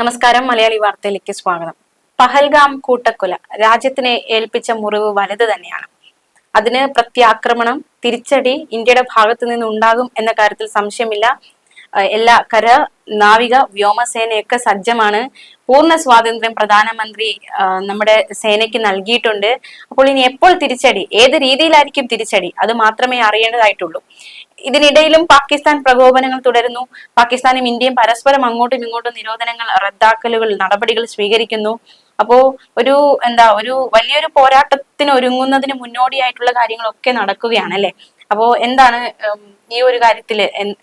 നമസ്കാരം മലയാളി വാർത്തയിലേക്ക് സ്വാഗതം. പഹൽഗാം കൂട്ടക്കൊല രാജ്യത്തിനെ ഏൽപ്പിച്ച മുറിവ് വലുത് തന്നെയാണ്. അതിന് പ്രത്യാക്രമണം തിരിച്ചടി ഇന്ത്യയുടെ ഭാഗത്തു നിന്ന് ഉണ്ടാകും എന്ന കാര്യത്തിൽ സംശയമില്ല. എല്ലാ കര നാവിക വ്യോമസേനയൊക്കെ സജ്ജമാണ്. പൂർണ സ്വാതന്ത്ര്യം പ്രധാനമന്ത്രി നമ്മുടെ സേനയ്ക്ക് നൽകിയിട്ടുണ്ട്. അപ്പോൾ ഇനി എപ്പോൾ തിരിച്ചടി? ഏത് രീതിയിലായിരിക്കും തിരിച്ചടി? അത് മാത്രമേ അറിയേണ്ടതായിട്ടുള്ളൂ. ഇതിനിടയിലും പാകിസ്ഥാൻ പ്രകോപനങ്ങൾ തുടരുന്നു. പാകിസ്ഥാനും ഇന്ത്യയും പരസ്പരം അങ്ങോട്ടും ഇങ്ങോട്ടും നിരോധനങ്ങൾ റദ്ദാക്കലുകൾ നടപടികൾ സ്വീകരിക്കുന്നു. അപ്പോ ഒരു എന്താ ഒരു വലിയൊരു പോരാട്ടത്തിന് ഒരുങ്ങുന്നതിന് മുന്നോടിയായിട്ടുള്ള കാര്യങ്ങളൊക്കെ നടക്കുകയാണ് അല്ലെ അപ്പോ എന്താണ് ഈ ഒരു കാര്യത്തിൽ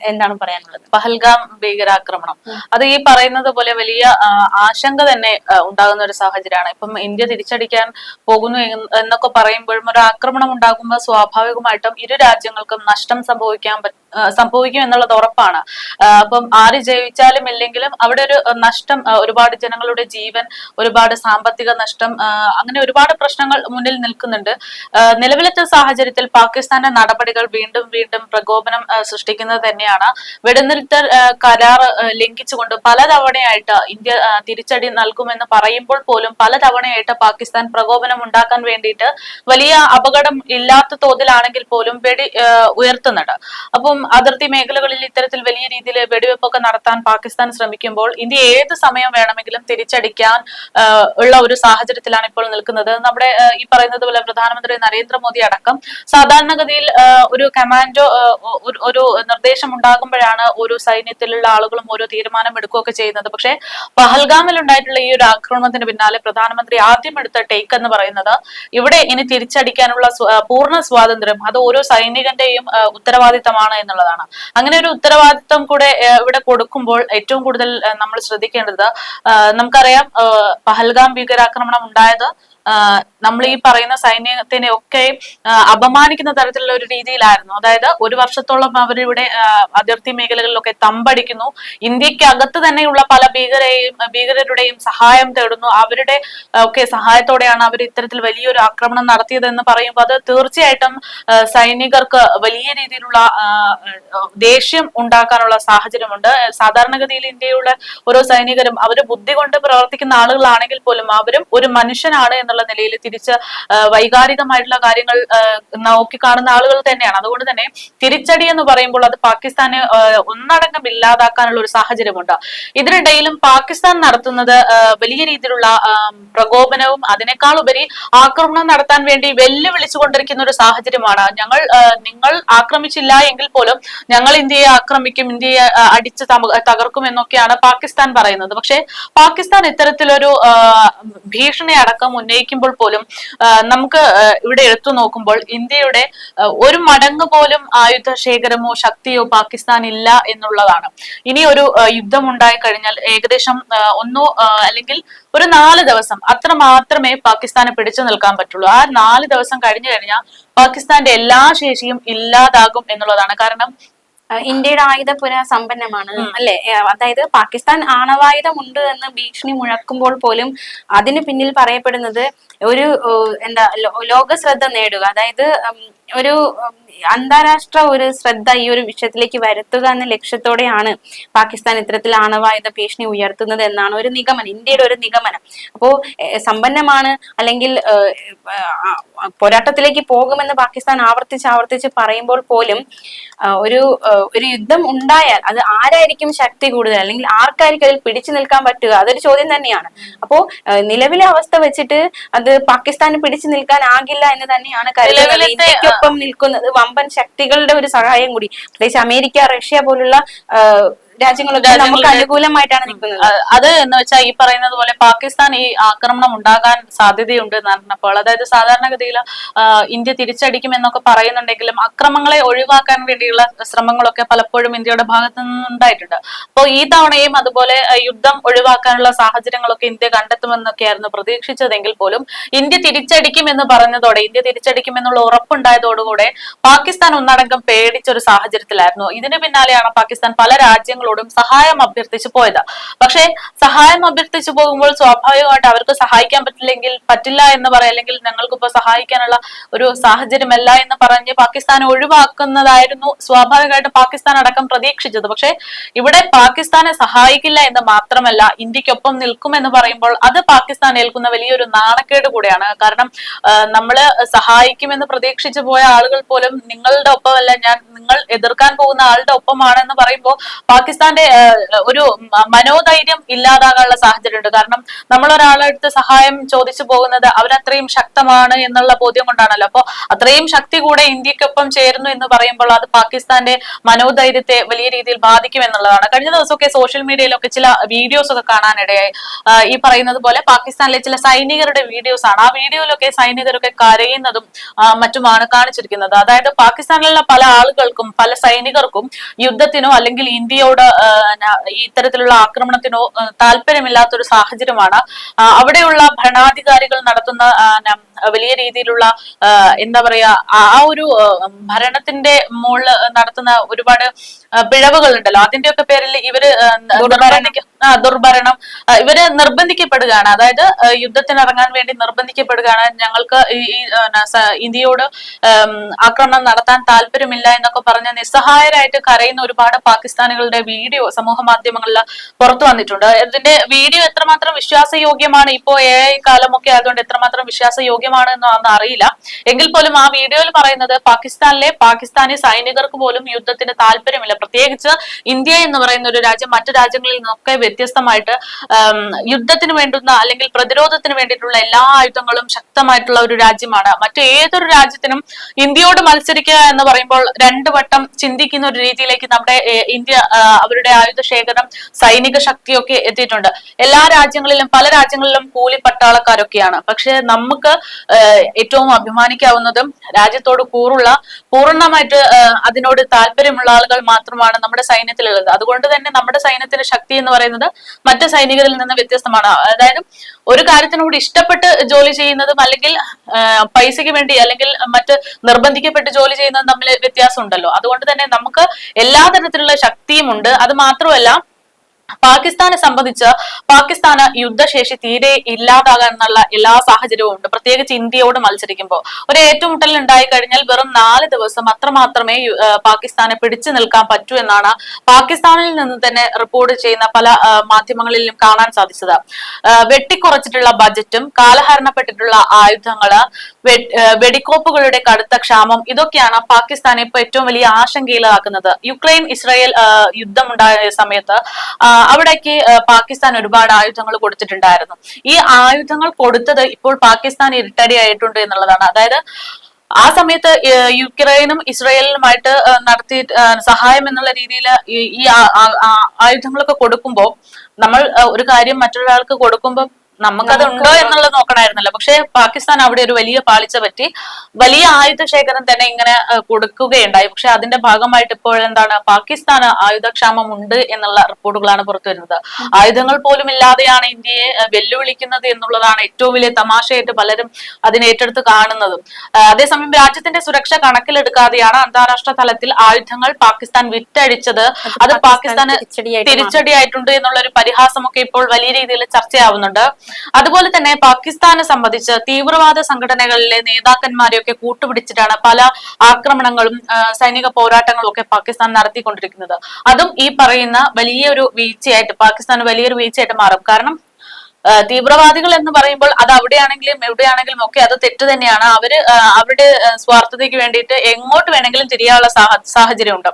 എന്താണ് പറയാനുള്ളത്? പഹൽഗാം ഭീകരാക്രമണം. അത് ഈ പറയുന്നത് പോലെ വലിയ ആശങ്ക തന്നെ ഉണ്ടാകുന്ന ഒരു സാഹചര്യമാണ്. ഇപ്പം ഇന്ത്യ തിരിച്ചടിക്കാൻ പോകുന്നു എന്നൊക്കെ പറയുമ്പോഴും ഒരു ആക്രമണം ഉണ്ടാകുമ്പോൾ സ്വാഭാവികമായിട്ടും ഇരു രാജ്യങ്ങൾക്കും നഷ്ടം സംഭവിക്കാൻ സംഭവിക്കും എന്നുള്ളത് ഉറപ്പാണ്. അപ്പം ആര് ജയിച്ചാലും ഇല്ലെങ്കിലും അവിടെ ഒരു നഷ്ടം ഒരുപാട് ജനങ്ങളുടെ ജീവൻ ഒരുപാട് സാമ്പത്തിക നഷ്ടം അങ്ങനെ ഒരുപാട് പ്രശ്നങ്ങൾ മുന്നിൽ നിൽക്കുന്നുണ്ട്. നിലവിലത്തെ സാഹചര്യത്തിൽ പാകിസ്ഥാന്റെ നടപടികൾ വീണ്ടും വീണ്ടും പ്രകോപനം ആ, സൃഷ്ടിക്കുന്നത് തന്നെയാണ്. വെടിനിർത്തൽ കരാർ ലംഘിച്ചുകൊണ്ട് പലതവണയായിട്ട് ഇന്ത്യ തിരിച്ചടി നൽകുമെന്ന് പറയുമ്പോൾ പോലും പലതവണയായിട്ട് പാകിസ്ഥാൻ പ്രകോപനം ഉണ്ടാക്കാൻ വേണ്ടിയിട്ട് വലിയ അപകടം ഇല്ലാത്ത തോതിലാണെങ്കിൽ പോലും വെടി ഉയർത്തുന്നുണ്ട്. അപ്പം അതിർത്തി മേഖലകളിൽ ഇത്തരത്തിൽ വലിയ രീതിയിൽ വെടിവെപ്പൊക്കെ നടത്താൻ പാകിസ്ഥാൻ ശ്രമിക്കുമ്പോൾ ഇന്ത്യ ഏത് സമയം വേണമെങ്കിലും തിരിച്ചടിക്കാൻ ഉള്ള ഒരു സാഹചര്യത്തിലാണ് ഇപ്പോൾ നിൽക്കുന്നത്. നമ്മുടെ ഈ പറയുന്നത് പോലെ പ്രധാനമന്ത്രി നരേന്ദ്രമോദി അടക്കം സാധാരണഗതിയിൽ ഒരു കമാൻഡോ ഒരു- നിർദ്ദേശം ഉണ്ടാകുമ്പോഴാണ് ഓരോ സൈന്യത്തിലുള്ള ആളുകളും ഓരോ തീരുമാനം എടുക്കുകയൊക്കെ ചെയ്യുന്നത്. പക്ഷേ പഹൽഗാമിൽ ഉണ്ടായിട്ടുള്ള ഈ ഒരു ആക്രമണത്തിന് പിന്നാലെ പ്രധാനമന്ത്രി ആദ്യം എടുത്ത ടേക്ക് എന്ന് പറയുന്നത് ഇവിടെ ഇനി തിരിച്ചടിക്കാനുള്ള പൂർണ സ്വാതന്ത്ര്യം അത് ഓരോ സൈനികന്റെയും ഉത്തരവാദിത്തമാണ് എന്നുള്ളതാണ്. അങ്ങനെ ഒരു ഉത്തരവാദിത്തം കൂടെ ഇവിടെ കൊടുക്കുമ്പോൾ ഏറ്റവും കൂടുതൽ നമ്മൾ ശ്രദ്ധിക്കേണ്ടത് നമുക്കറിയാം പഹൽഗാം ഭീകരാക്രമണം ഉണ്ടായത് നമ്മൾ ഈ പറയുന്ന സൈന്യത്തിനെ ഒക്കെ അപമാനിക്കുന്ന തരത്തിലുള്ള ഒരു രീതിയിലായിരുന്നു. അതായത് ഒരു വർഷത്തോളം അവരിവിടെ അതിർത്തി മേഖലകളിലൊക്കെ തമ്പടിക്കുന്നു. ഇന്ത്യയ്ക്ക് അകത്ത് തന്നെയുള്ള പല ഭീകരെയും ഭീകരരുടെയും സഹായം തേടുന്നു. അവരുടെ ഒക്കെ സഹായത്തോടെയാണ് അവർ ഇത്തരത്തിൽ വലിയൊരു ആക്രമണം നടത്തിയതെന്ന് പറയുമ്പോൾ അത് തീർച്ചയായിട്ടും സൈനികർക്ക് വലിയ രീതിയിലുള്ള ദേഷ്യം ഉണ്ടാക്കാനുള്ള സാഹചര്യമുണ്ട്. സാധാരണഗതിയിൽ ഇന്ത്യയുടെ ഓരോ സൈനികരും അവർ ബുദ്ധി കൊണ്ട് പ്രവർത്തിക്കുന്ന ആളുകളാണെങ്കിൽ പോലും അവരും ഒരു മനുഷ്യനാണ് എന്നുള്ള നിലയിൽ തിരിച്ച് വൈകാരികമായിട്ടുള്ള കാര്യങ്ങൾ നോക്കി കാണുന്ന ആളുകൾ തന്നെയാണ്. അതുകൊണ്ട് തന്നെ തിരിച്ചടി എന്ന് പറയുമ്പോൾ അത് പാകിസ്ഥാനെ ഒന്നടങ്കം ഇല്ലാതാക്കാനുള്ള ഒരു സാഹചര്യമുണ്ട്. ഇതിനിടയിലും പാകിസ്ഥാൻ നടത്തുന്നത് വലിയ രീതിയിലുള്ള പ്രകോപനവും അതിനേക്കാൾ ഉപരി ആക്രമണം നടത്താൻ വേണ്ടി വെല്ലുവിളിച്ചുകൊണ്ടിരിക്കുന്ന ഒരു സാഹചര്യമാണ്. ഞങ്ങൾ നിങ്ങൾ ആക്രമിച്ചില്ല എങ്കിൽ പോലും ഞങ്ങൾ ഇന്ത്യയെ ആക്രമിക്കും ഇന്ത്യയെ അടിച്ച് തകർക്കും എന്നൊക്കെയാണ് പാകിസ്ഥാൻ പറയുന്നത്. പക്ഷേ പാകിസ്ഥാൻ ഇത്തരത്തിലൊരു ഭീഷണി അടക്കം ഉന്നയിക്കുമ്പോൾ പോലും നമുക്ക് ഇവിടെ എടുത്തു നോക്കുമ്പോൾ ഇന്ത്യയുടെ ഒരു മടങ്ങ് പോലും ആയുധ ശേഖരമോ ശക്തിയോ പാകിസ്ഥാൻ ഇല്ല എന്നുള്ളതാണ്. ഇനി ഒരു യുദ്ധം ഉണ്ടായി കഴിഞ്ഞാൽ ഏകദേശം ഒന്നോ അല്ലെങ്കിൽ ഒരു നാല് ദിവസം അത്ര മാത്രമേ പാകിസ്ഥാനെ പിടിച്ചു നിൽക്കാൻ പറ്റുള്ളൂ. ആ നാല് ദിവസം കഴിഞ്ഞു കഴിഞ്ഞാൽ പാകിസ്ഥാന്റെ എല്ലാ ശേഷിയും ഇല്ലാതാകും എന്നുള്ളതാണ്. കാരണം ഇന്ത്യയുടെ ആയുധപുര സമ്പന്നമാണ് അല്ലെ? അതായത് പാകിസ്ഥാൻ ആണവായുധം ഉണ്ട് എന്ന് ഭീഷണി മുഴക്കുമ്പോൾ പോലും അതിന് പിന്നിൽ പറയപ്പെടുന്നത് ഒരു എന്താ ലോക ശ്രദ്ധ നേടുക. അതായത് ഒരു അന്താരാഷ്ട്ര ഒരു ശ്രദ്ധ ഈ ഒരു വിഷയത്തിലേക്ക് വരുത്തുക എന്ന ലക്ഷ്യത്തോടെയാണ് പാകിസ്ഥാൻ ഇത്തരത്തിൽ ആണവായുധ ഭീഷണി ഉയർത്തുന്നത് എന്നാണ് ഒരു നിഗമനം ഇന്ത്യയുടെ ഒരു നിഗമനം. അപ്പോ സമ്പന്നമാണ് അല്ലെങ്കിൽ പോരാട്ടത്തിലേക്ക് പോകുമെന്ന് പാകിസ്ഥാൻ ആവർത്തിച്ച് ആവർത്തിച്ച് പറയുമ്പോൾ പോലും ഒരു ഒരു യുദ്ധം ഉണ്ടായാൽ അത് ആരായിരിക്കും ശക്തി കൂടുതൽ? അല്ലെങ്കിൽ ആർക്കായിരിക്കും അതിൽ പിടിച്ചു നിൽക്കാൻ പറ്റുക? അതൊരു ചോദ്യം തന്നെയാണ്. അപ്പോ നിലവിലെ അവസ്ഥ വെച്ചിട്ട് അത് പാകിസ്ഥാന് പിടിച്ചു നിൽക്കാൻ ആകില്ല എന്ന് തന്നെയാണ് കരുതുന്നത്. ഇന്ത്യക്കൊപ്പം നിൽക്കുന്നത് വമ്പൻ ശക്തികളുടെ ഒരു സഹായം കൂടി. പ്രത്യേകിച്ച് അമേരിക്ക റഷ്യ പോലുള്ള ആ, രാജ്യങ്ങളൊക്കെ നമുക്ക് അനുകൂലമായിട്ടാണ് നിൽക്കുന്നത്. അത് എന്ന് വെച്ചാൽ ഈ പറയുന്നത് പോലെ പാകിസ്ഥാൻ ഈ ആക്രമണം ഉണ്ടാകാൻ സാധ്യതയുണ്ട് എന്ന് പറഞ്ഞപ്പോൾ അതായത് സാധാരണഗതിയിൽ ഇന്ത്യ തിരിച്ചടിക്കും എന്നൊക്കെ പറയുന്നുണ്ടെങ്കിലും അക്രമങ്ങളെ ഒഴിവാക്കാൻ വേണ്ടിയുള്ള ശ്രമങ്ങളൊക്കെ പലപ്പോഴും ഇന്ത്യയുടെ ഭാഗത്തു നിന്നുണ്ടായിട്ടുണ്ട്. അപ്പോൾ ഈ തവണയും അതുപോലെ യുദ്ധം ഒഴിവാക്കാനുള്ള സാഹചര്യങ്ങളൊക്കെ ഇന്ത്യ കണ്ടെത്തുമെന്നൊക്കെയായിരുന്നു പ്രതീക്ഷിച്ചതെങ്കിൽ പോലും ഇന്ത്യ തിരിച്ചടിക്കും എന്ന് പറഞ്ഞതോടെ ഇന്ത്യ തിരിച്ചടിക്കും എന്നുള്ള ഉറപ്പുണ്ടായതോടുകൂടെ പാകിസ്ഥാൻ ഒന്നടങ്കം പേടിച്ച ഒരു സാഹചര്യത്തിലായിരുന്നു. ഇതിനു പിന്നാലെയാണ് പാകിസ്ഥാൻ പല രാജ്യങ്ങളോട് രാജ്യങ്ങളോടും സഹായം അഭ്യർത്ഥിച്ചു പോയത്. പക്ഷേ സഹായം അഭ്യർത്ഥിച്ചു പോകുമ്പോൾ സ്വാഭാവികമായിട്ട് അവർക്ക് സഹായിക്കാൻ പറ്റില്ലെങ്കിൽ പറ്റില്ല എന്ന് പറയാം. അല്ലെങ്കിൽ ഞങ്ങൾക്കിപ്പോ സഹായിക്കാനുള്ള ഒരു സാഹചര്യമല്ല എന്ന് പറഞ്ഞ് പാകിസ്ഥാൻ ഒഴിവാക്കുന്നതായിരുന്നു സ്വാഭാവികമായിട്ട് പാകിസ്ഥാൻ അടക്കം പ്രതീക്ഷിച്ചത്. പക്ഷേ ഇവിടെ പാകിസ്ഥാനെ സഹായിക്കില്ല എന്ന് മാത്രമല്ല ഇന്ത്യക്കൊപ്പം നിൽക്കുമെന്ന് പറയുമ്പോൾ അത് പാകിസ്ഥാൻ ഏൽക്കുന്ന വലിയൊരു നാണക്കേട് കൂടെയാണ്. കാരണം നമ്മൾ സഹായിക്കുമെന്ന് പ്രതീക്ഷിച്ചു പോയ ആളുകൾ പോലും നിങ്ങളുടെ ഒപ്പമല്ല. ഞാൻ നിങ്ങൾ എതിർക്കാൻ പോകുന്ന ആളുടെ ഒപ്പമാണെന്ന് പറയുമ്പോൾ പാകിസ്ഥാന്റെ ഒരു മനോധൈര്യം ഇല്ലാതാകാനുള്ള സാഹചര്യമുണ്ട്. കാരണം നമ്മൾ ഒരാളെടുത്ത് സഹായം ചോദിച്ചു പോകുന്നത് അവരത്രയും ശക്തമാണ് എന്നുള്ള ബോധ്യം കൊണ്ടാണല്ലോ. അപ്പോൾ അത്രയും ശക്തി കൂടെ ഇന്ത്യക്കൊപ്പം ചേരുന്നു എന്ന് പറയുമ്പോൾ അത് പാകിസ്ഥാന്റെ മനോധൈര്യത്തെ വലിയ രീതിയിൽ ബാധിക്കും എന്നുള്ളതാണ്. കഴിഞ്ഞ ദിവസമൊക്കെ സോഷ്യൽ മീഡിയയിലൊക്കെ ചില വീഡിയോസ് ഒക്കെ കാണാനിടയായി. ഈ പറയുന്നത് പോലെ പാകിസ്ഥാനിലെ ചില സൈനികരുടെ വീഡിയോസ് ആണ് ആ വീഡിയോയിലൊക്കെ സൈനികരൊക്കെ കരയുന്നതും മറ്റുമാണ് കാണിച്ചിരിക്കുന്നത്. അതായത് പാകിസ്ഥാനിലുള്ള പല ആളുകൾക്കും പല സൈനികർക്കും യുദ്ധത്തിനോ അല്ലെങ്കിൽ ഇന്ത്യയോട് ഇത്തരത്തിലുള്ള ആക്രമണത്തിനോ താല്പര്യമില്ലാത്തൊരു സാഹചര്യമാണ്. അവിടെയുള്ള ഭരണാധികാരികൾ നടത്തുന്ന വലിയ രീതിയിലുള്ള എന്താ പറയാ ആ ഒരു ഭരണത്തിന്റെ മുകളിൽ നടത്തുന്ന ഒരുപാട് പിഴവുകൾ ഉണ്ടല്ലോ അതിന്റെ ഒക്കെ പേരിൽ ഇവർ ആ, ദുർഭരണം. ഇവർ നിർബന്ധിക്കപ്പെടുകയാണ്. അതായത് യുദ്ധത്തിന് ഇറങ്ങാൻ വേണ്ടി നിർബന്ധിക്കപ്പെടുകയാണ്. ഞങ്ങൾക്ക് ഈ ഇന്ത്യയോട് ആക്രമണം നടത്താൻ താല്പര്യമില്ല എന്നൊക്കെ പറഞ്ഞ് നിസ്സഹായരായിട്ട് കരയുന്ന ഒരുപാട് പാകിസ്ഥാനികളുടെ വീഡിയോ സമൂഹ മാധ്യമങ്ങളിൽ പുറത്തു വന്നിട്ടുണ്ട്. ഇതിന്റെ വീഡിയോ എത്രമാത്രം വിശ്വാസയോഗ്യമാണ്? ഇപ്പോ എ ഐ കാലമൊക്കെ ആയതുകൊണ്ട് എത്രമാത്രം വിശ്വാസയോഗ്യമാണ് അന്ന് അറിയില്ല. എങ്കിൽ പോലും ആ വീഡിയോയിൽ പറയുന്നത് പാകിസ്ഥാനിലെ പാകിസ്ഥാനി സൈനികർക്ക് പോലും യുദ്ധത്തിന് താല്പര്യമില്ല. പ്രത്യേകിച്ച് ഇന്ത്യ എന്ന് പറയുന്ന ഒരു രാജ്യം മറ്റു രാജ്യങ്ങളിൽ നിന്നൊക്കെ വ്യത്യസ്തമായിട്ട് യുദ്ധത്തിന് വേണ്ടുന്ന അല്ലെങ്കിൽ പ്രതിരോധത്തിന് വേണ്ടിയിട്ടുള്ള എല്ലാ ആയുധങ്ങളും ശക്തമായിട്ടുള്ള ഒരു രാജ്യമാണ്. മറ്റു ഏതൊരു രാജ്യത്തിനും ഇന്ത്യയോട് മത്സരിക്കുക എന്ന് പറയുമ്പോൾ രണ്ടു വട്ടം ചിന്തിക്കുന്ന ഒരു രീതിയിലേക്ക് നമ്മുടെ ഇന്ത്യ അവരുടെ ആയുധ ശേഖരം സൈനിക ശക്തിയൊക്കെ എത്തിയിട്ടുണ്ട്. എല്ലാ രാജ്യങ്ങളിലും പല രാജ്യങ്ങളിലും കൂലി പട്ടാളക്കാരൊക്കെയാണ് പക്ഷെ നമുക്ക് ഏറ്റവും അഭിമാനിക്കാവുന്നതും രാജ്യത്തോട് കൂറുള്ള പൂർണമായിട്ട് അതിനോട് താല്പര്യമുള്ള ആളുകൾ മാത്രമാണ് നമ്മുടെ സൈന്യത്തിലുള്ളത്. അതുകൊണ്ട് തന്നെ നമ്മുടെ സൈന്യത്തിന്റെ ശക്തി എന്ന് പറയുന്നത് മറ്റ് സൈനികരിൽ നിന്ന് വ്യത്യസ്തമാണ്. അതായത് ഒരു കാര്യത്തിനോട് ഇഷ്ടപ്പെട്ട് ജോലി ചെയ്യുന്നതും അല്ലെങ്കിൽ പൈസയ്ക്ക് വേണ്ടി അല്ലെങ്കിൽ മറ്റ് നിർബന്ധിക്കപ്പെട്ട് ജോലി ചെയ്യുന്നതും തമ്മിൽ വ്യത്യാസം ഉണ്ടല്ലോ അതുകൊണ്ട് തന്നെ നമുക്ക് എല്ലാ തരത്തിലുള്ള ശക്തിയും ഉണ്ട്. അത് മാത്രമല്ല പാകിസ്ഥാനെ സംബന്ധിച്ച് പാകിസ്ഥാന് യുദ്ധശേഷി തീരെ ഇല്ലാതാകാനുള്ള എല്ലാ സാഹചര്യവും ഉണ്ട്. പ്രത്യേകിച്ച് ഇന്ത്യയോട് മത്സരിക്കുമ്പോൾ. ഒരു ഏറ്റുമുട്ടൽ ഉണ്ടായി കഴിഞ്ഞാൽ വെറും നാല് ദിവസം അത്രമാത്രമേ പാകിസ്ഥാനെ പിടിച്ചു നിൽക്കാൻ പറ്റൂ എന്നാണ് പാകിസ്ഥാനിൽ നിന്ന് തന്നെ റിപ്പോർട്ട് ചെയ്യുന്ന പല മാധ്യമങ്ങളിലും കാണാൻ സാധിച്ചത്. വെട്ടിക്കുറച്ചിട്ടുള്ള ബജറ്റും കാലഹരണപ്പെട്ടിട്ടുള്ള ആയുധങ്ങൾ വെടിക്കോപ്പുകളുടെ കടുത്ത ക്ഷാമം ഇതൊക്കെയാണ് പാകിസ്ഥാനെ ഇപ്പൊ ഏറ്റവും വലിയ ആശങ്കയിലാക്കുന്നത്. യുക്രൈൻ ഇസ്രായേൽ യുദ്ധം ഉണ്ടായ സമയത്ത് അവിടേക്ക് പാകിസ്ഥാൻ ഒരുപാട് ആയുധങ്ങൾ കൊടുത്തിട്ടുണ്ടായിരുന്നു. ഈ ആയുധങ്ങൾ കൊടുത്തത് ഇപ്പോൾ പാകിസ്ഥാൻ ഇരട്ടടിയായിട്ടുണ്ട് എന്നുള്ളതാണ്. അതായത് ആ സമയത്ത് യുക്രൈനും ഇസ്രായേലിനുമായിട്ട് നടത്തി സഹായം എന്നുള്ള രീതിയിൽ ഈ ആയുധങ്ങളൊക്കെ കൊടുക്കുമ്പോൾ നമ്മൾ ഒരു കാര്യം മറ്റൊരാൾക്ക് കൊടുക്കുമ്പോൾ നമുക്കത് ഉണ്ടോ എന്നുള്ളത് നോക്കണമായിരുന്നല്ലോ. പക്ഷെ പാകിസ്ഥാൻ അവിടെ ഒരു വലിയ പാളിച്ച പറ്റി. വലിയ ആയുധ ശേഖരം തന്നെ ഇങ്ങനെ കൊടുക്കുകയുണ്ടായി. പക്ഷെ അതിന്റെ ഭാഗമായിട്ട് ഇപ്പോൾ എന്താണ് പാകിസ്ഥാന് ആയുധക്ഷാമം ഉണ്ട് എന്നുള്ള റിപ്പോർട്ടുകളാണ് പുറത്തു വരുന്നത്. ആയുധങ്ങൾ പോലും ഇല്ലാതെയാണ് ഇന്ത്യയെ വെല്ലുവിളിക്കുന്നത് എന്നുള്ളതാണ് ഏറ്റവും വലിയ തമാശയായിട്ട് പലരും അതിനെ ഏറ്റെടുത്ത് കാണുന്നതും. അതേസമയം രാജ്യത്തിന്റെ സുരക്ഷ കണക്കിലെടുക്കാതെയാണ് അന്താരാഷ്ട്ര തലത്തിൽ ആയുധങ്ങൾ പാകിസ്ഥാൻ വിറ്റഴിച്ചത്. അത് പാകിസ്ഥാന് തിരിച്ചടിയായിട്ട് തിരിച്ചടിയായിട്ടുണ്ട് എന്നുള്ള ഒരു പരിഹാസമൊക്കെ ഇപ്പോൾ വലിയ രീതിയിൽ ചർച്ചയാവുന്നുണ്ട്. അതുപോലെ തന്നെ പാകിസ്ഥാനെ സംബന്ധിച്ച് തീവ്രവാദ സംഘടനകളിലെ നേതാക്കന്മാരെയൊക്കെ കൂട്ടുപിടിച്ചിട്ടാണ് പല ആക്രമണങ്ങളും സൈനിക പോരാട്ടങ്ങളും ഒക്കെ പാകിസ്ഥാൻ നടത്തിക്കൊണ്ടിരിക്കുന്നത്. അതും ഈ പറയുന്ന വലിയൊരു വീഴ്ചയായിട്ട് പാകിസ്ഥാൻ വലിയൊരു വീഴ്ചയായിട്ട് മാറും. കാരണം തീവ്രവാദികൾ എന്ന് പറയുമ്പോൾ അത് അവിടെയാണെങ്കിലും എവിടെയാണെങ്കിലും ഒക്കെ അത് തെറ്റ് തന്നെയാണ്. അവർ അവരുടെ സ്വാർത്ഥതയ്ക്ക് വേണ്ടിയിട്ട് എങ്ങോട്ട് വേണമെങ്കിലും തിരിയാനുള്ള സാഹ- സാഹചര്യമുണ്ട്.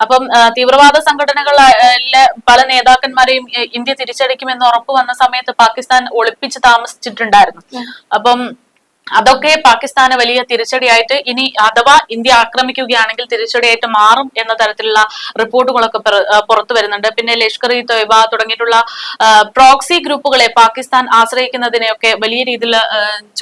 അപ്പം തീവ്രവാദ സംഘടനകളിലെ പല നേതാക്കന്മാരെയും ഇന്ത്യ തിരിച്ചടിക്കുമെന്ന് ഉറപ്പ് വന്ന സമയത്ത് പാകിസ്ഥാൻ ഒളിപ്പിച്ച് താമസിച്ചിട്ടുണ്ടായിരുന്നു. അപ്പം അതൊക്കെ പാകിസ്ഥാന് വലിയ തിരിച്ചടിയായിട്ട് ഇനി അഥവാ ഇന്ത്യ ആക്രമിക്കുകയാണെങ്കിൽ തിരിച്ചടിയായിട്ട് മാറും എന്ന തരത്തിലുള്ള റിപ്പോർട്ടുകളൊക്കെ പുറത്തു വരുന്നുണ്ട്. പിന്നെ ലഷ്കർ ഇ തൊയ്ബ തുടങ്ങിയിട്ടുള്ള പ്രോക്സി ഗ്രൂപ്പുകളെ പാകിസ്ഥാൻ ആശ്രയിക്കുന്നതിനെയൊക്കെ വലിയ രീതിയിൽ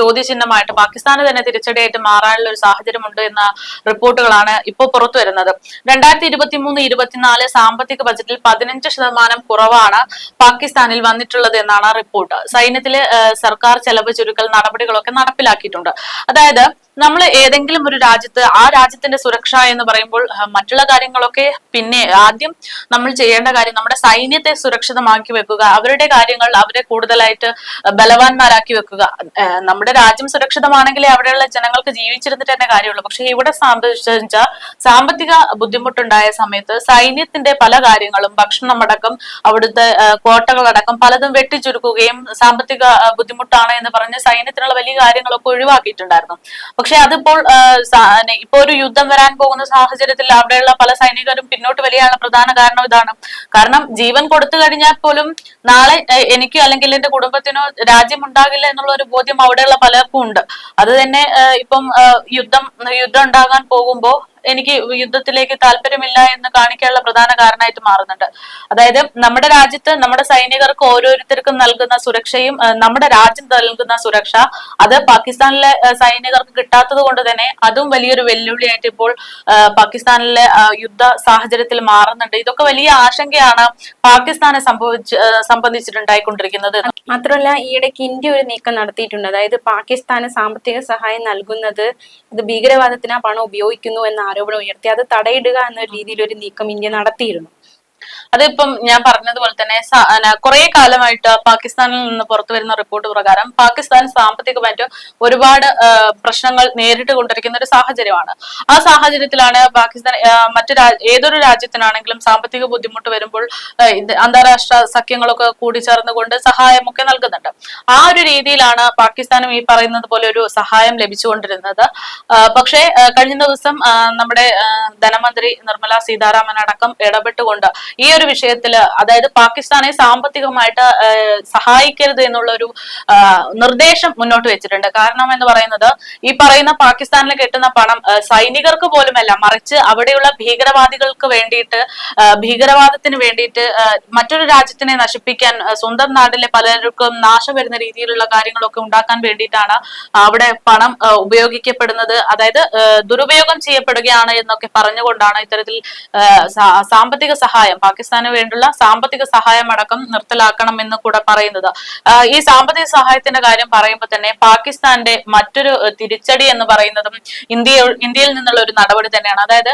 ചോദ്യചിഹ്നമായിട്ട് പാകിസ്ഥാന് തന്നെ തിരിച്ചടിയായിട്ട് മാറാനുള്ള ഒരു സാഹചര്യമുണ്ട് എന്ന റിപ്പോർട്ടുകളാണ് ഇപ്പോൾ പുറത്തു വരുന്നത്. രണ്ടായിരത്തി ഇരുപത്തി മൂന്ന് ഇരുപത്തിനാല് സാമ്പത്തിക ബജറ്റിൽ പതിനഞ്ച് ശതമാനം കുറവാണ് പാകിസ്ഥാനിൽ വന്നിട്ടുള്ളത് എന്നാണ് റിപ്പോർട്ട്. സൈന്യത്തിലെ സർക്കാർ ചെലവ് ചുരുക്കൽ നടപടികളൊക്കെ നടപ്പിലാക്കി. മനസ്സിലാക്കിയിട്ടുണ്ട്. അതായത് നമ്മൾ ഏതെങ്കിലും ഒരു രാജ്യത്ത് ആ രാജ്യത്തിന്റെ സുരക്ഷ എന്ന് പറയുമ്പോൾ മറ്റുള്ള കാര്യങ്ങളൊക്കെ പിന്നെ ആദ്യം നമ്മൾ ചെയ്യേണ്ട കാര്യം നമ്മുടെ സൈന്യത്തെ സുരക്ഷിതമാക്കി വെക്കുക അവരുടെ കാര്യങ്ങൾ അവരെ കൂടുതലായിട്ട് ബലവാന്മാരാക്കി വെക്കുക. നമ്മുടെ രാജ്യം സുരക്ഷിതമാണെങ്കിലേ അവിടെയുള്ള ജനങ്ങൾക്ക് ജീവിച്ചിരുന്നിട്ട് തന്നെ കാര്യമുള്ളൂ. പക്ഷെ ഇവിടെ സംഭവിച്ച സാമ്പത്തിക ബുദ്ധിമുട്ടുണ്ടായ സമയത്ത് സൈന്യത്തിന്റെ പല കാര്യങ്ങളും ഭക്ഷണം അടക്കം അവിടുത്തെ കോട്ടകളടക്കം പലതും വെട്ടിച്ചുരുക്കുകയും സാമ്പത്തിക ബുദ്ധിമുട്ടാണ് എന്ന് പറഞ്ഞ് സൈന്യത്തിനുള്ള വലിയ കാര്യങ്ങളൊക്കെ ഒഴിവാക്കിയിട്ടുണ്ടായിരുന്നു. പക്ഷെ അതിപ്പോൾ ആ, സ- നെ- ഇപ്പൊ ഒരു യുദ്ധം വരാൻ പോകുന്ന സാഹചര്യത്തിൽ അവിടെയുള്ള പല സൈനികരും പിന്നോട്ട് വലിയാണ് പ്രധാന കാരണം ഇതാണ്. കാരണം ജീവൻ കൊടുത്തു കഴിഞ്ഞാൽ പോലും നാളെ എനിക്ക് അല്ലെങ്കിൽ എന്റെ കുടുംബത്തിനോ രാജ്യം ഉണ്ടാകില്ല എന്നുള്ള ഒരു ബോധ്യം അവിടെയുള്ള പലർക്കും ഉണ്ട്. അത് തന്നെ ഇപ്പം യുദ്ധം യുദ്ധം ഉണ്ടാകാൻ പോകുമ്പോ എനിക്ക് യുദ്ധത്തിലേക്ക് താല്പര്യമില്ല എന്ന് കാണിക്കാനുള്ള പ്രധാന കാരണമായിട്ട് മാറുന്നുണ്ട്. അതായത് നമ്മുടെ രാജ്യത്ത് നമ്മുടെ സൈനികർക്ക് ഓരോരുത്തർക്കും നൽകുന്ന സുരക്ഷയും നമ്മുടെ രാജ്യം നൽകുന്ന സുരക്ഷ അത് പാകിസ്ഥാനിലെ സൈനികർക്ക് കിട്ടാത്തത് കൊണ്ട് തന്നെ അതും വലിയൊരു വെല്ലുവിളിയായിട്ട് ഇപ്പോൾ പാകിസ്ഥാനിലെ യുദ്ധ സാഹചര്യത്തിൽ മാറുന്നുണ്ട്. ഇതൊക്കെ വലിയ ആശങ്കയാണ് പാകിസ്ഥാനെ സംഭവിച്ച് സംബന്ധിച്ചിട്ടുണ്ടായിക്കൊണ്ടിരിക്കുന്നത്. മാത്രമല്ല ഈയിടയ്ക്ക് ഇന്ത്യ ഒരു നീക്കം നടത്തിയിട്ടുണ്ട്. അതായത് പാകിസ്ഥാന് സാമ്പത്തിക സഹായം നൽകുന്നത് ഇത് ഭീകരവാദത്തിന് ആ പണം ഉപയോഗിക്കുന്നു എന്ന ആരോപണം ഉയർത്തി അത് തടയിടുക എന്ന രീതിയിൽ ഒരു നീക്കം ഇന്ത്യ നടത്തിയിരുന്നു. അതിപ്പം ഞാൻ പറഞ്ഞതുപോലെ തന്നെ കുറെ കാലമായിട്ട് പാകിസ്ഥാനിൽ നിന്ന് പുറത്തു വരുന്ന റിപ്പോർട്ട് പ്രകാരം പാകിസ്ഥാൻ സാമ്പത്തികമായിട്ട് ഒരുപാട് പ്രശ്നങ്ങൾ നേരിട്ട് കൊണ്ടിരിക്കുന്ന ഒരു സാഹചര്യമാണ്. ആ സാഹചര്യത്തിലാണ് പാകിസ്ഥാൻ മറ്റു ഏതൊരു രാജ്യത്തിനാണെങ്കിലും സാമ്പത്തിക ബുദ്ധിമുട്ട് വരുമ്പോൾ അന്താരാഷ്ട്ര സഖ്യങ്ങളൊക്കെ കൂടിച്ചേർന്നുകൊണ്ട് സഹായമൊക്കെ നൽകുന്നുണ്ട്. ആ ഒരു രീതിയിലാണ് പാകിസ്ഥാനും ഈ പറയുന്നത് പോലെ ഒരു സഹായം ലഭിച്ചുകൊണ്ടിരുന്നത്. പക്ഷേ കഴിഞ്ഞ ദിവസം നമ്മുടെ ധനമന്ത്രി നിർമ്മല സീതാരാമൻ അടക്കം ഇടപെട്ടുകൊണ്ട് ഈ ഒരു വിഷയത്തിൽ അതായത് പാകിസ്ഥാനെ സാമ്പത്തികമായിട്ട് സഹായിക്കരുത് എന്നുള്ള ഒരു നിർദ്ദേശം മുന്നോട്ട് വെച്ചിട്ടുണ്ട്. കാരണം എന്ന് പറയുന്നത് ഈ പറയുന്ന പാകിസ്ഥാനിൽ കിട്ടുന്ന പണം സൈനികർക്ക് പോലുമല്ല മറിച്ച് അവിടെയുള്ള ഭീകരവാദികൾക്ക് വേണ്ടിയിട്ട് ഭീകരവാദത്തിന് വേണ്ടിയിട്ട് മറ്റൊരു രാജ്യത്തിനെ നശിപ്പിക്കാൻ സ്വന്തം നാട്ടിലെ പലർക്കും നാശം വരുന്ന രീതിയിലുള്ള കാര്യങ്ങളൊക്കെ ഉണ്ടാക്കാൻ വേണ്ടിയിട്ടാണ് അവിടെ പണം ഉപയോഗിക്കപ്പെടുന്നത്. അതായത് ദുരുപയോഗം ചെയ്യപ്പെടുകയാണ് എന്നൊക്കെ പറഞ്ഞുകൊണ്ടാണ് ഇത്തരത്തിൽ സാമ്പത്തിക സഹായം. പാകിസ്ഥാന് വേണ്ടിയുള്ള സാമ്പത്തിക സഹായം അടക്കം നിർത്തലാക്കണം എന്ന് കൂടെ പറയുന്നത്. ഈ സാമ്പത്തിക സഹായത്തിന്റെ കാര്യം പറയുമ്പോൾ തന്നെ പാകിസ്ഥാന്റെ മറ്റൊരു തിരിച്ചടി എന്ന് പറയുന്നതും ഇന്ത്യ ഇന്ത്യയിൽ നിന്നുള്ള ഒരു നടപടി തന്നെയാണ്. അതായത്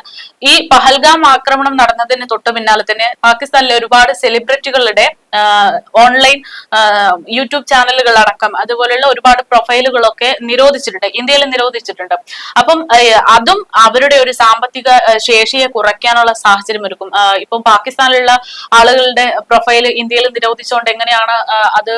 ഈ പഹൽഗാം ആക്രമണം നടന്നതിന് തൊട്ട് പിന്നാലെ തന്നെ പാകിസ്ഥാനിലെ ഒരുപാട് സെലിബ്രിറ്റികളുടെ ഓൺലൈൻ യൂട്യൂബ് ചാനലുകൾ അടക്കം അതുപോലെയുള്ള ഒരുപാട് പ്രൊഫൈലുകളൊക്കെ നിരോധിച്ചിട്ടുണ്ട്. ഇന്ത്യയിൽ നിരോധിച്ചിട്ടുണ്ട്. അപ്പം അതും അവരുടെ ഒരു സാമ്പത്തിക ശേഷിയെ കുറയ്ക്കാനുള്ള സാഹചര്യം ഒരുക്കും. ഇപ്പം പാകിസ്ഥാനിലുള്ള ആളുകളുടെ പ്രൊഫൈൽ ഇന്ത്യയിൽ നിരോധിച്ചുകൊണ്ട് എങ്ങനെയാണ് അത്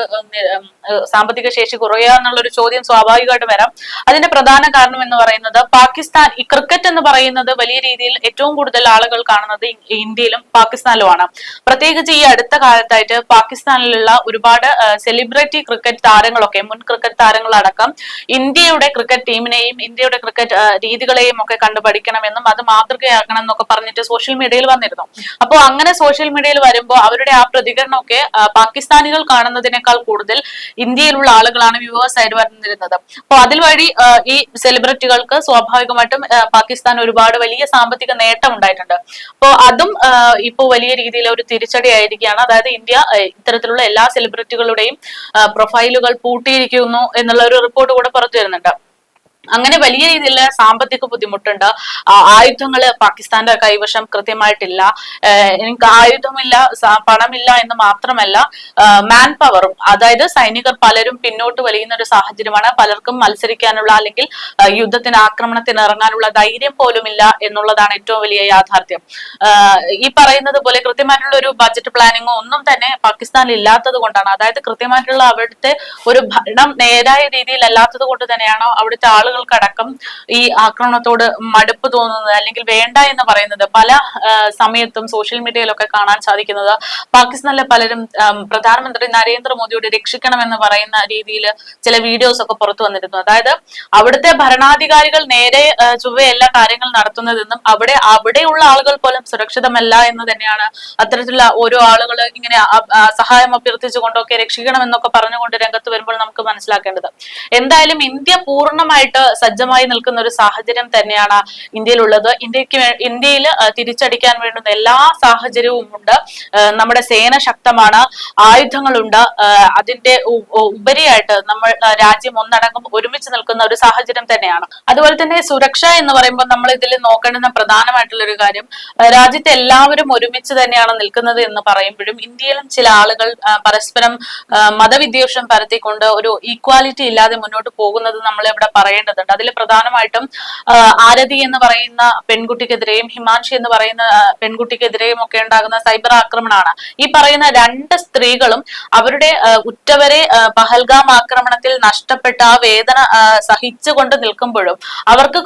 സാമ്പത്തിക ശേഷി കുറയുക എന്നുള്ള ഒരു ചോദ്യം സ്വാഭാവികമായിട്ട് വരാം. അതിന്റെ പ്രധാന കാരണം എന്ന് പറയുന്നത് പാകിസ്ഥാൻ ഈ ക്രിക്കറ്റ് എന്ന് പറയുന്നത് വലിയ രീതിയിൽ ഏറ്റവും കൂടുതൽ ആളുകൾ കാണുന്നത് ഇന്ത്യയിലും പാകിസ്ഥാനിലുമാണ്. പ്രത്യേകിച്ച് ഈ അടുത്ത കാലത്തായിട്ട് പാകിസ്ഥാനിലുള്ള ഒരുപാട് സെലിബ്രിറ്റി ക്രിക്കറ്റ് താരങ്ങളൊക്കെ മുൻ ക്രിക്കറ്റ് താരങ്ങളടക്കം ഇന്ത്യയുടെ ക്രിക്കറ്റ് ടീമിനെയും ഇന്ത്യയുടെ ക്രിക്കറ്റ് രീതികളെയും ഒക്കെ കണ്ടു പഠിക്കണമെന്നും അത് മാതൃകയാക്കണം എന്നൊക്കെ പറഞ്ഞിട്ട് സോഷ്യൽ മീഡിയയിൽ വന്നിരുന്നു. അപ്പോൾ അങ്ങനെ സോഷ്യൽ മീഡിയയിൽ വരുമ്പോൾ അവരുടെ ആ പ്രതികരണമൊക്കെ പാകിസ്ഥാനികൾ കാണുന്നതിനേക്കാൾ കൂടുതൽ ഇന്ത്യയിലുള്ള ആളുകളാണ് വ്യൂവേഴ്സ് ആയിട്ട് വരുന്നിരുന്നത് അപ്പോൾ അതിൽ വഴി ഈ സെലിബ്രിറ്റികൾക്ക് സ്വാഭാവികമായിട്ടും പാകിസ്ഥാൻ ഒരുപാട് വലിയ സാമ്പത്തിക നേട്ടം ഉണ്ടായിട്ടുണ്ട്. അപ്പോൾ അതും ഇപ്പോൾ വലിയ രീതിയിൽ ഒരു തിരിച്ചടി ആയിരിക്കുകയാണ് അതായത് ഇന്ത്യ ഇത്തരത്തിലുള്ള എല്ലാ സെലിബ്രിറ്റികളുടെയും പ്രൊഫൈലുകൾ പൂട്ടിയിരിക്കുന്നു എന്നുള്ള ഒരു റിപ്പോർട്ട് കൂടെ പുറത്തു വരുന്നുണ്ട്. അങ്ങനെ വലിയ രീതിയിലുള്ള സാമ്പത്തിക ബുദ്ധിമുട്ടുണ്ട്. ആയുധങ്ങൾ പാകിസ്ഥാന്റെ കൈവശം കൃത്യമായിട്ടില്ല. എനിക്ക് ആയുധമില്ല പണമില്ല എന്ന് മാത്രമല്ല മാൻ പവറും അതായത് സൈനികർ പലരും പിന്നോട്ട് വലിയുന്ന ഒരു സാഹചര്യമാണ്. പലർക്കും മത്സരിക്കാനുള്ള അല്ലെങ്കിൽ യുദ്ധത്തിന് ആക്രമണത്തിന് ഇറങ്ങാനുള്ള ധൈര്യം പോലും ഇല്ല എന്നുള്ളതാണ് ഏറ്റവും വലിയ യാഥാർത്ഥ്യം. ഈ പറയുന്നത് പോലെ കൃത്യമായിട്ടുള്ള ഒരു ബജറ്റ് പ്ലാനിങ്ങോ ഒന്നും തന്നെ പാകിസ്ഥാനിൽ ഇല്ലാത്തത് കൊണ്ടാണ്. അതായത് കൃത്യമായിട്ടുള്ള അവിടുത്തെ ഒരു ഭരണം നേരായ രീതിയിൽ അല്ലാത്തത് കൊണ്ട് തന്നെയാണോ അവിടുത്തെ ആളുകൾക്കടക്കം ഈ ആക്രമണത്തോട് മടുപ്പ് തോന്നുന്നത് അല്ലെങ്കിൽ വേണ്ട എന്ന് പറയുന്നത് പല സമയത്തും സോഷ്യൽ മീഡിയയിലൊക്കെ കാണാൻ സാധിക്കുന്നത്. പാകിസ്ഥാനിലെ പലരും പ്രധാനമന്ത്രി നരേന്ദ്രമോദിയോട് രക്ഷിക്കണമെന്ന് പറയുന്ന രീതിയിൽ ചില വീഡിയോസ് ഒക്കെ പുറത്തു വന്നിരുന്നു. അതായത് അവിടുത്തെ ഭരണാധികാരികൾ നേരെ ചൊവ്വെ കാര്യങ്ങൾ നടത്തുന്നതെന്നും അവിടെ അവിടെയുള്ള ആളുകൾ പോലും സുരക്ഷിതമല്ല എന്ന് തന്നെയാണ് അത്തരത്തിലുള്ള ഓരോ ആളുകൾ ഇങ്ങനെ സഹായം അഭ്യർത്ഥിച്ചുകൊണ്ടൊക്കെ രക്ഷിക്കണമെന്നൊക്കെ പറഞ്ഞുകൊണ്ട് രംഗത്ത് വരുമ്പോൾ നമുക്ക് മനസ്സിലാക്കേണ്ടത്. എന്തായാലും ഇന്ത്യ പൂർണമായിട്ട് സജ്ജമായി നിൽക്കുന്ന ഒരു സാഹചര്യം തന്നെയാണ് ഇന്ത്യയിലുള്ളത്. ഇന്ത്യയ്ക്ക് ഇന്ത്യയിൽ തിരിച്ചടിക്കാൻ വേണ്ടുന്ന എല്ലാ സാഹചര്യവും ഉണ്ട്. നമ്മുടെ സേന ശക്തമാണ്. ആയുധങ്ങളുണ്ട്. അതിന്റെ ഉപരിയായിട്ട് നമ്മൾ രാജ്യം ഒന്നടങ്കം ഒരുമിച്ച് നിൽക്കുന്ന ഒരു സാഹചര്യം തന്നെയാണ്. അതുപോലെ തന്നെ സുരക്ഷ എന്ന് പറയുമ്പോൾ നമ്മൾ ഇതിൽ നോക്കേണ്ടുന്ന പ്രധാനമായിട്ടുള്ള ഒരു കാര്യം രാജ്യത്തെ എല്ലാവരും ഒരുമിച്ച് തന്നെയാണ് നിൽക്കുന്നത് എന്ന് പറയുമ്പോഴും ഇന്ത്യയിലും ചില ആളുകൾ പരസ്പരം മതവിദ്വേഷം പരത്തിക്കൊണ്ട് ഒരു ഈക്വാലിറ്റി ഇല്ലാതെ മുന്നോട്ട് പോകുന്നത് നമ്മൾ ഇവിടെ പറയേണ്ടതുണ്ട് അതിൽ പ്രധാനമായിട്ടും ആരതി എന്ന് പറയുന്ന പെൺകുട്ടിക്കെതിരെയും ഹിമാൻഷി എന്ന് പറയുന്ന പെൺകുട്ടിക്കെതിരെയും ഒക്കെ ഉണ്ടാകുന്ന സൈബർ ആക്രമണമാണ്. ഈ പറയുന്ന രണ്ട് സ്ത്രീകളും അവരുടെ ഉറ്റവരെ പഹൽഗാം ആക്രമണത്തിൽ നഷ്ടപ്പെട്ട ആ വേദന സഹിച്ചുകൊണ്ട് നിൽക്കുമ്പോഴും അവർക്ക്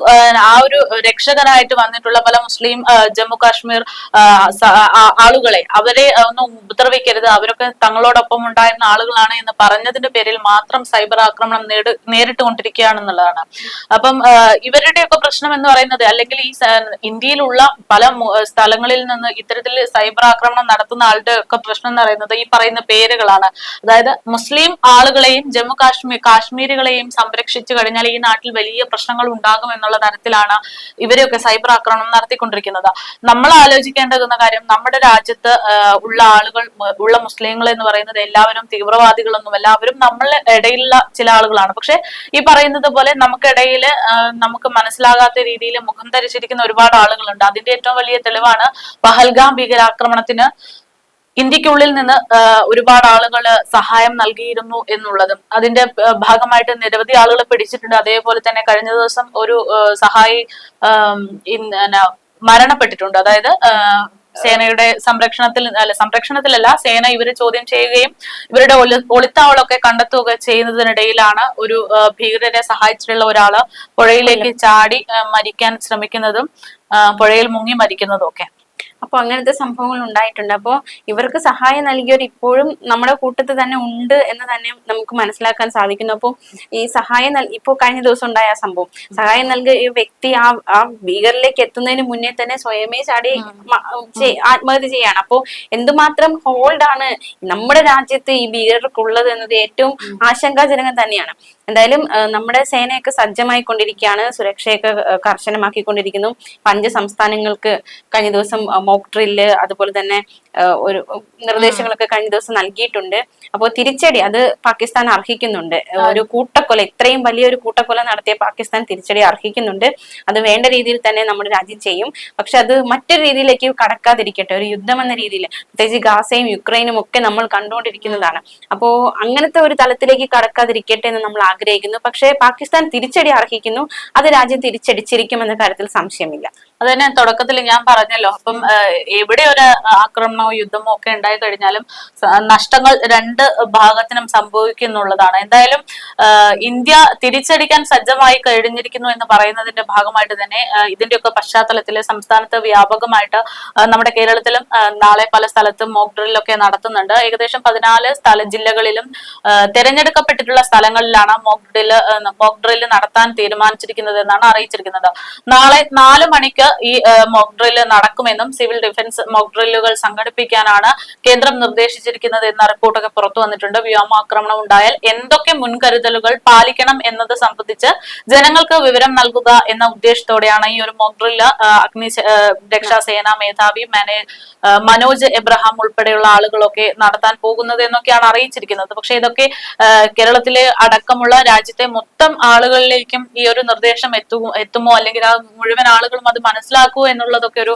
ആ, ഒരു രക്ഷകനായിട്ട് വന്നിട്ടുള്ള പല മുസ്ലിം ജമ്മു കാശ്മീർ ആളുകളെ അവരെ ഒന്ന് ഉപദ്രവിക്കരുത്. അവരൊക്കെ തങ്ങളോടൊപ്പം ഉണ്ടായിരുന്ന ആളുകളാണ് എന്ന് പറഞ്ഞതിന്റെ പേരിൽ മാത്രം സൈബർ ആക്രമണം നേരിട്ട് നേരിട്ടുകൊണ്ടിരിക്കുകയാണെന്നുള്ളതാണ്. അപ്പം ഇവരുടെ ഇവരുടെയൊക്കെ പ്രശ്നം എന്ന് പറയുന്നത് അല്ലെങ്കിൽ ഈ ഇന്ത്യയിലുള്ള പല സ്ഥലങ്ങളിൽ നിന്ന് ഇത്തരത്തിൽ സൈബർ ആക്രമണം നടത്തുന്ന ആളുടെ ഒക്കെ പ്രശ്നം എന്ന് പറയുന്നത് ഈ പറയുന്ന പേരുകളാണ്. അതായത് മുസ്ലിം ആളുകളെയും ജമ്മു കാശ്മീർ കാശ്മീരികളെയും സംരക്ഷിച്ചു കഴിഞ്ഞാൽ ഈ നാട്ടിൽ വലിയ പ്രശ്നങ്ങൾ ഉണ്ടാകും എന്നുള്ള തരത്തിലാണ് ഇവരെയൊക്കെ സൈബർ ആക്രമണം നടത്തിക്കൊണ്ടിരിക്കുന്നത്. നമ്മൾ ആലോചിക്കേണ്ടതെന്ന കാര്യം നമ്മുടെ രാജ്യത്ത് ഉള്ള ആളുകൾ ഉള്ള മുസ്ലിങ്ങൾ എന്ന് പറയുന്നത് എല്ലാവരും തീവ്രവാദികളൊന്നും എല്ലാവരും നമ്മളുടെ ഇടയിലുള്ള ചില ആളുകളാണ്. പക്ഷെ ഈ പറയുന്നത് പോലെ നമുക്കിടയിൽ നമുക്ക് മനസ്സിലാകാത്ത രീതിയിൽ മുഖം ധരിച്ചിരിക്കുന്ന ഒരുപാട് ആളുകളുണ്ട്. അതിന്റെ ഏറ്റവും വലിയ തെളിവാണ് പഹൽഗാം ഭീകരാക്രമണത്തിന് ഇന്ത്യക്കുള്ളിൽ നിന്ന് ഒരുപാട് ആളുകൾ സഹായം നൽകിയിരുന്നു എന്നുള്ളതും. അതിന്റെ ഭാഗമായിട്ട് നിരവധി ആളുകൾ പിടിച്ചിട്ടുണ്ട്. അതേപോലെ തന്നെ കഴിഞ്ഞ ദിവസം ഒരു സഹായി മരണപ്പെട്ടിട്ടുണ്ട്. അതായത് സേനയുടെ സംരക്ഷണത്തിൽ അല്ല സംരക്ഷണത്തിലല്ല സേന ഇവരെ ചോദ്യം ചെയ്യുകയും ഇവരുടെ ഒളിത്താവളൊക്കെ ഒളിത്താവളമൊക്കെ കണ്ടെത്തുക ചെയ്യുന്നതിനിടയിലാണ് ഒരു ഭീകരരെ സഹായിച്ചിട്ടുള്ള ഒരാൾ പുഴയിലേക്ക് ചാടി മരിക്കാൻ ശ്രമിക്കുന്നതും പുഴയിൽ മുങ്ങി മരിക്കുന്നതും ഒക്കെ. അപ്പൊ അങ്ങനത്തെ സംഭവങ്ങൾ ഉണ്ടായിട്ടുണ്ട്. അപ്പോൾ ഇവർക്ക് സഹായം നൽകിയവർ ഇപ്പോഴും നമ്മുടെ കൂട്ടത്തിൽ തന്നെ ഉണ്ട് എന്ന് തന്നെ നമുക്ക് മനസ്സിലാക്കാൻ സാധിക്കുന്നു. അപ്പോൾ ഈ സഹായം നൽ ഇപ്പോൾ കഴിഞ്ഞ ദിവസം ഉണ്ടായ ആ സംഭവം. സഹായം നൽകിയ ഈ വ്യക്തി ആ ആ ഭീകരിലേക്ക് എത്തുന്നതിന് മുന്നേ തന്നെ സ്വയമേ ചാടി ആത്മഹത്യ ചെയ്യാണ്. അപ്പോൾ എന്തുമാത്രം ഹോൾഡ് ആണ് നമ്മുടെ രാജ്യത്ത് ഈ ഭീകരർക്കുള്ളത് എന്നത് ഏറ്റവും ആശങ്കാജനകം തന്നെയാണ്. എന്തായാലും നമ്മുടെ സേനയൊക്കെ സജ്ജമായി കൊണ്ടിരിക്കുകയാണ് സുരക്ഷയൊക്കെ കർശനമാക്കിക്കൊണ്ടിരിക്കുന്നു. പഞ്ച സംസ്ഥാനങ്ങൾക്ക് കഴിഞ്ഞ ദിവസം മോക്ക് ഡ്രില്ല് അതുപോലെ തന്നെ ഒരു നിർദ്ദേശങ്ങളൊക്കെ കഴിഞ്ഞ ദിവസം നൽകിയിട്ടുണ്ട്. അപ്പോൾ തിരിച്ചടി അത് പാകിസ്ഥാൻ അർഹിക്കുന്നുണ്ട്. ഒരു കൂട്ടക്കൊല ഇത്രയും വലിയൊരു കൂട്ടക്കൊല നടത്തിയ പാകിസ്ഥാൻ തിരിച്ചടി അർഹിക്കുന്നുണ്ട്. അത് വേണ്ട രീതിയിൽ തന്നെ നമ്മുടെ രാജ്യം ചെയ്യും. പക്ഷെ അത് മറ്റൊരു രീതിയിലേക്ക് കടക്കാതിരിക്കട്ടെ ഒരു യുദ്ധം എന്ന രീതിയിൽ. പ്രത്യേകിച്ച് ഗാസയും യുക്രൈനും ഒക്കെ നമ്മൾ കണ്ടുകൊണ്ടിരിക്കുന്നതാണ്. അപ്പോൾ അങ്ങനത്തെ ഒരു തലത്തിലേക്ക് കടക്കാതിരിക്കട്ടെ എന്ന് നമ്മൾ ആഗ്രഹിക്കുന്നു. പക്ഷേ പാകിസ്ഥാൻ തിരിച്ചടി അർഹിക്കുന്നു. അത് രാജ്യം തിരിച്ചടിച്ചിരിക്കും എന്ന കാര്യത്തിൽ സംശയമില്ല. അത് തന്നെ തുടക്കത്തിൽ ഞാൻ പറഞ്ഞല്ലോ. അപ്പം എവിടെ ഒരു ആക്രമണമോ യുദ്ധമോ ഒക്കെ ഉണ്ടായി കഴിഞ്ഞാലും നഷ്ടങ്ങൾ രണ്ട് ഭാഗത്തിനും സംഭവിക്കുന്നുള്ളതാണ്. എന്തായാലും ഇന്ത്യ തിരിച്ചടിക്കാൻ സജ്ജമായി കഴിഞ്ഞിരിക്കുന്നു എന്ന് പറയുന്നതിന്റെ ഭാഗമായിട്ട് തന്നെ ഇതിന്റെയൊക്കെ പശ്ചാത്തലത്തിൽ സംസ്ഥാനത്ത് വ്യാപകമായിട്ട് നമ്മുടെ കേരളത്തിലും നാളെ പല സ്ഥലത്തും മോക്ക് ഡ്രില്ലൊക്കെ നടത്തുന്നുണ്ട്. ഏകദേശം പതിനാല് സ്ഥല ജില്ലകളിലും തിരഞ്ഞെടുക്കപ്പെട്ടിട്ടുള്ള തെരഞ്ഞെടുക്കപ്പെട്ടിട്ടുള്ള സ്ഥലങ്ങളിലാണ് മോക്ക് ഡ്രില്ല് മോക്ക് ഡ്രില്ല് നടത്താൻ തീരുമാനിച്ചിരിക്കുന്നത് എന്നാണ് അറിയിച്ചിരിക്കുന്നത്. നാളെ നാല് മണിക്ക് ഈ മോക്ക് ഡ്രില്ല് നടക്കുമെന്നും സിവിൽ ഡിഫൻസ് മോക് ഡ്രില്ലുകൾ സംഘടിപ്പിക്കാനാണ് കേന്ദ്രം നിർദ്ദേശിച്ചിരിക്കുന്നത് എന്ന റിപ്പോർട്ടൊക്കെ പുറത്തു വന്നിട്ടുണ്ട്. വ്യോമാക്രമണം ഉണ്ടായാൽ എന്തൊക്കെ മുൻകരുതലുകൾ പാലിക്കണം എന്നത് സംബന്ധിച്ച് ജനങ്ങൾക്ക് വിവരം നൽകുക എന്ന ഉദ്ദേശത്തോടെയാണ് ഈ ഒരു മോക് ഡ്രില്ല് അഗ്നി രക്ഷാസേനാ മേധാവി മനേ മനോജ് എബ്രഹാം ഉൾപ്പെടെയുള്ള ആളുകളൊക്കെ നടത്താൻ പോകുന്നത് എന്നൊക്കെയാണ് അറിയിച്ചിരിക്കുന്നത്. പക്ഷെ ഇതൊക്കെ കേരളത്തിലെ അടക്കമുള്ള രാജ്യത്തെ മൊത്തം ആളുകളിലേക്കും ഈ ഒരു നിർദ്ദേശം എത്തുമോ എത്തുമോ അല്ലെങ്കിൽ ആ മുഴുവൻ ആളുകളും അത് മനസ്സിലാക്കുമോ എന്നുള്ളതൊക്കെ ഒരു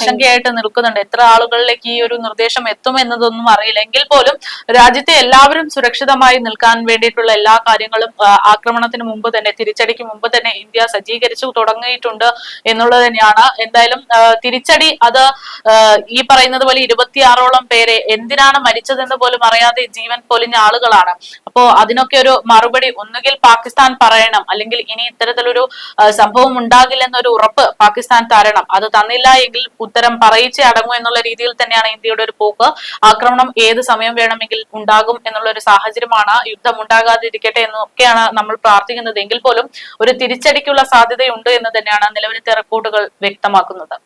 ആശങ്കയായിട്ട് നിൽക്കുന്നുണ്ട്. എത്ര ആളുകളിലേക്ക് ഈ ഒരു നിർദ്ദേശം എത്തും എന്നതൊന്നും അറിയില്ല എങ്കിൽ പോലും രാജ്യത്തെ എല്ലാവരും സുരക്ഷിതമായി നിൽക്കാൻ വേണ്ടിയിട്ടുള്ള എല്ലാ കാര്യങ്ങളും ആക്രമണത്തിന് മുമ്പ് തന്നെ തിരിച്ചടിക്ക് മുമ്പ് തന്നെ ഇന്ത്യ സജ്ജീകരിച്ചു തുടങ്ങിയിട്ടുണ്ട് എന്നുള്ളത് തന്നെയാണ്. എന്തായാലും തിരിച്ചടി അത് ഈ പറയുന്നത് പോലെ ഇരുപത്തിയാറോളം പേരെ എന്തിനാണ് മരിച്ചതെന്ന് പോലും അറിയാതെ ജീവൻ പൊലിഞ്ഞ ആളുകളാണ്. അപ്പോ അതിനൊക്കെ ഒരു മറുപടി ഒന്നുകിൽ പാകിസ്ഥാൻ പറയണം അല്ലെങ്കിൽ ഇനി ഇത്തരത്തിലൊരു സംഭവം ഉണ്ടാകില്ലെന്നൊരു ഉറപ്പ് പാകിസ്ഥാൻ തരണം. അത് തന്നില്ല എങ്കിൽ ഉത്തരം പറയിച്ചേ അടങ്ങൂ എന്നുള്ള രീതിയിൽ തന്നെയാണ് ഇന്ത്യയുടെ ഒരു പോക്ക്. ആക്രമണം ഏത് സമയം വേണമെങ്കിൽ ഉണ്ടാകും എന്നുള്ള ഒരു സാഹചര്യമാണ് യുദ്ധം ഉണ്ടാകാതിരിക്കട്ടെ എന്നൊക്കെയാണ് നമ്മൾ പ്രാർത്ഥിക്കുന്നത്. എങ്കിൽ പോലും ഒരു തിരിച്ചടിക്കുള്ള സാധ്യതയുണ്ട് എന്ന് തന്നെയാണ് നിലവിലത്തെ റിപ്പോർട്ടുകൾ വ്യക്തമാക്കുന്നത്.